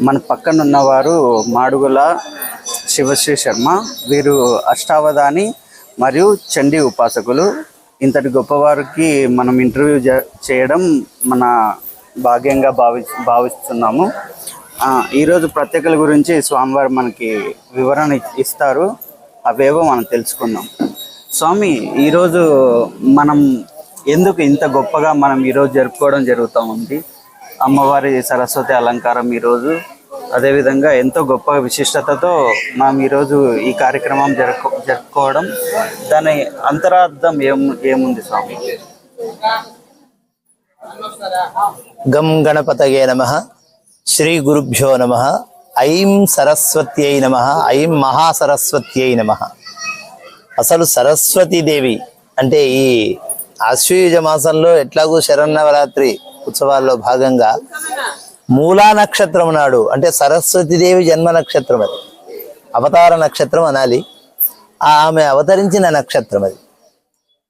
మన పక్కన ఉన్నవారు మాడుగుల శివశ్రీ శర్మ వీరు అష్టావధాని మరియు చండీ ఉపాసకులు. ఇంతటి గొప్పవారికి మనం ఇంటర్వ్యూ చేయడం మన భాగ్యంగా భావి భావిస్తున్నాము. ఈరోజు ప్రత్యేకల గురించి స్వామివారు మనకి వివరణ ఇస్తారు. అవేవో మనం తెలుసుకుందాం. స్వామి ఈరోజు మనం ఎందుకు ఇంత గొప్పగా మనం ఈరోజు జరుపుకోవడం జరుగుతూ ఉంది? అమ్మవారి సరస్వతి అలంకారం ఈరోజు. అదేవిధంగా ఎంతో గొప్ప విశిష్టతతో మనం ఈరోజు ఈ కార్యక్రమం జరుపు జరుపుకోవడం. దాని అంతరార్థం ఏం ఏముంది స్వామి? గం గణపతయే నమ. శ్రీ గురుభ్యో నమ. ఐం సరస్వత్యై నమ. ఐం మహాసరస్వత్యై నమ. అసలు సరస్వతీదేవి అంటే ఈ ఆశ్వయుజ మాసంలో ఎట్లాగూ శరన్నవరాత్రి ఉత్సవాల్లో భాగంగా మూలా నక్షత్రం నాడు అంటే సరస్వతీదేవి జన్మ నక్షత్రం అది. అవతార నక్షత్రం అనాలి. ఆమె అవతరించిన నక్షత్రం అది.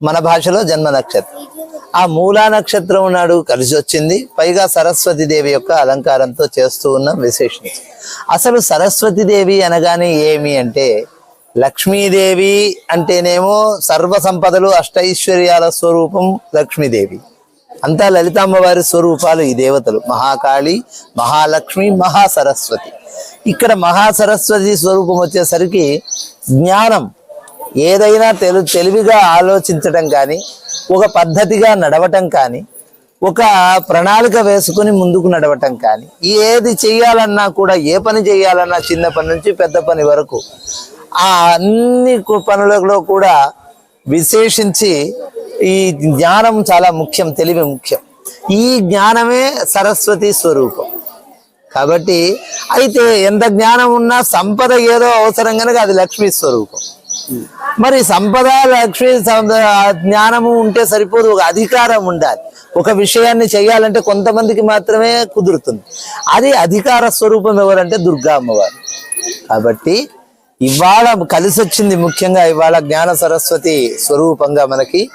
మన భాషలో జన్మ నక్షత్రం. ఆ మూలా నక్షత్రం నాడు కలిసి వచ్చింది. పైగా సరస్వతి దేవి యొక్క అలంకారంతో చేస్తూ ఉన్న విశేషం అసలు సరస్వతి దేవి అనగానే ఏమి అంటే లక్ష్మీదేవి అంటేనేమో సర్వ సంపదలు అష్టైశ్వర్యాల స్వరూపం లక్ష్మీదేవి. అంతా లలితామ్మవారి స్వరూపాలు ఈ దేవతలు. మహాకాళి మహాలక్ష్మి మహాసరస్వతి. ఇక్కడ మహాసరస్వతి స్వరూపం వచ్చేసరికి జ్ఞానం ఏదైనా తెలు తెలివిగా ఆలోచించటం కానీ ఒక పద్ధతిగా నడవటం కానీ ఒక ప్రణాళిక వేసుకుని ముందుకు నడవటం కానీ ఏది చేయాలన్నా కూడా ఏ పని చేయాలన్నా చిన్న పని నుంచి పెద్ద పని వరకు ఆ అన్ని పనులలో కూడా విశేషించి ఈ జ్ఞానం చాలా ముఖ్యం తెలివి ముఖ్యం. ఈ జ్ఞానమే సరస్వతి స్వరూపం. కాబట్టి అయితే ఎంత జ్ఞానం ఉన్నా సంపద ఏదో అవసరం కనుక అది లక్ష్మీ స్వరూపం. మరి సంపద లక్ష్మీ జ్ఞానము ఉంటే సరిపోదు ఒక అధికారం ఉండాలి. ఒక విషయాన్ని చేయాలంటే కొంతమందికి మాత్రమే కుదురుతుంది. అది అధికార స్వరూపం ఎవరంటే దుర్గా అమ్మవారు. కాబట్టి ఇవాళ కలిసి వచ్చింది ముఖ్యంగా ఇవాళ జ్ఞాన సరస్వతి స్వరూపంగా మనకి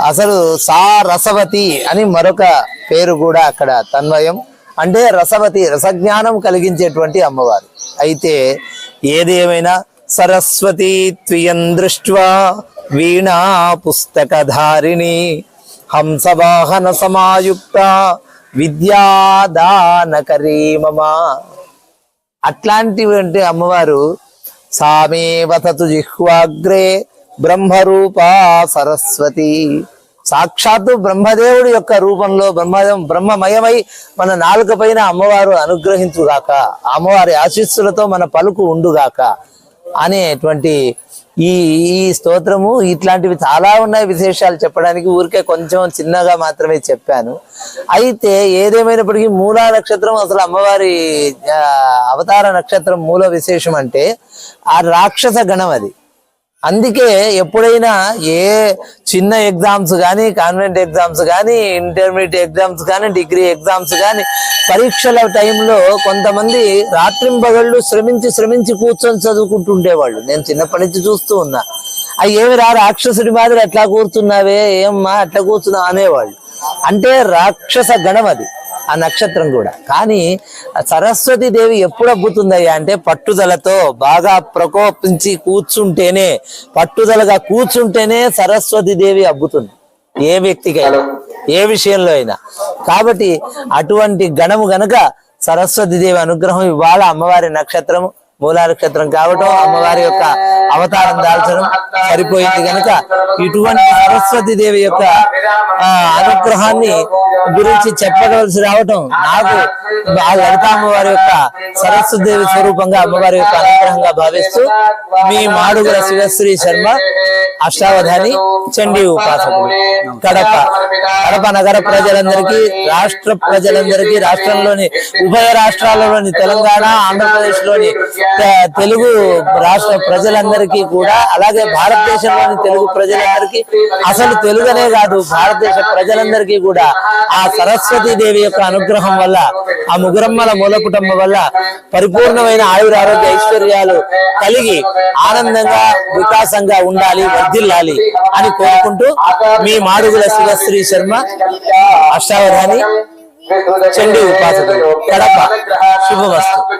అసలు సా రసవతి అని మరొక పేరు కూడా అక్కడ తన్వయం. అంటే రసవతి రసజ్ఞానం కలిగించేటువంటి అమ్మవారు. అయితే ఏదేమైనా సరస్వతి త్వియం దృష్ట్వా వీణా పుస్తకధారిణి హంసవాహన సమాయుక్త విద్యాదానకరీ మమ అట్లాంటివంటి అమ్మవారు సామే వతతు జిహ్వాగ్రే బ్రహ్మరూపా సరస్వతి. సాక్షాత్తు బ్రహ్మదేవుడి యొక్క రూపంలో బ్రహ్మదేవం బ్రహ్మమయమై మన నాలుక పైన అమ్మవారు అనుగ్రహించుగాక అమ్మవారి ఆశీస్సులతో మన పలుకు ఉండుగాక అనేటువంటి ఈ ఈ స్తోత్రము ఇట్లాంటివి చాలా ఉన్నాయి విశేషాలు చెప్పడానికి. ఊరికే కొంచెం చిన్నగా మాత్రమే చెప్పాను. అయితే ఏదేమైనప్పటికీ మూలా నక్షత్రం అసలు అమ్మవారి అవతార నక్షత్రం మూల విశేషం అంటే ఆ రాక్షస గణం అది. అందుకే ఎప్పుడైనా ఏ చిన్న ఎగ్జామ్స్ కానీ కాన్వెంట్ ఎగ్జామ్స్ కానీ ఇంటర్మీడియట్ ఎగ్జామ్స్ కానీ డిగ్రీ ఎగ్జామ్స్ కానీ పరీక్షల టైంలో కొంతమంది రాత్రింబగళ్ళు శ్రమించి శ్రమించి కూర్చొని చదువుకుంటుండేవాళ్ళు. నేను చిన్నప్పటి నుంచి చూస్తూ ఉన్నా. అవి ఏమి రా రాక్షసుడి మాదిరి అట్లా కూర్చున్నావే ఏమ్మా అట్లా కూర్చున్నావు అనేవాళ్ళు. అంటే రాక్షస గణం అది. ఆ నక్షత్రం కూడా. కానీ సరస్వతి దేవి ఎప్పుడు అబ్బుతుందయ్యా అంటే పట్టుదలతో బాగా ప్రకోపించి కూర్చుంటేనే పట్టుదలగా కూర్చుంటేనే సరస్వతి దేవి అబ్బుతుంది. ఏ వ్యక్తికైనా ఏ విషయంలో అయినా. కాబట్టి అటువంటి గణము గనుక సరస్వతి దేవి అనుగ్రహం ఇవాళ అమ్మవారి నక్షత్రము మూలా కావటం అమ్మవారి యొక్క అవతారం దాల్చడం సరిపోయింది కనుక ఇటువంటి సరస్వతి దేవి యొక్క అనుగ్రహాన్ని గురించి చెప్పవలసి రావటం నాకు ఆ లలిత అమ్మవారి యొక్క సరస్వతి దేవి స్వరూపంగా అమ్మవారి యొక్క అనుగ్రహంగా భావిస్తూ మీ మాడుగుల శివశ్రీ శర్మ అష్టావధాని చండీ ఉపాసకుడు కడప కడప నగర ప్రజలందరికీ రాష్ట్ర ప్రజలందరికీ రాష్ట్రంలోని ఉభయ రాష్ట్రాలలోని తెలంగాణ ఆంధ్రప్రదేశ్లోని తెలుగు రాష్ట్ర ప్రజలందరికీ కూడా అలాగే భారతదేశంలోని తెలుగు ప్రజలందరికీ అసలు తెలుగనే కాదు భారతదేశ ప్రజలందరికీ కూడా ఆ సరస్వతి దేవి యొక్క అనుగ్రహం వల్ల ఆ ముగురమ్మల మూల కుటుంబం వల్ల పరిపూర్ణమైన ఆయుర ఆరోగ్య ఐశ్వర్యాలు కలిగి ఆనందంగా వికాసంగా ఉండాలి వర్ధిల్లాలి అని కోరుకుంటూ మీ మాడుగుల శివశ్రీ శర్మ అష్టావధాని చండీ ఉపాసకుడు కడప శుభవస్తు.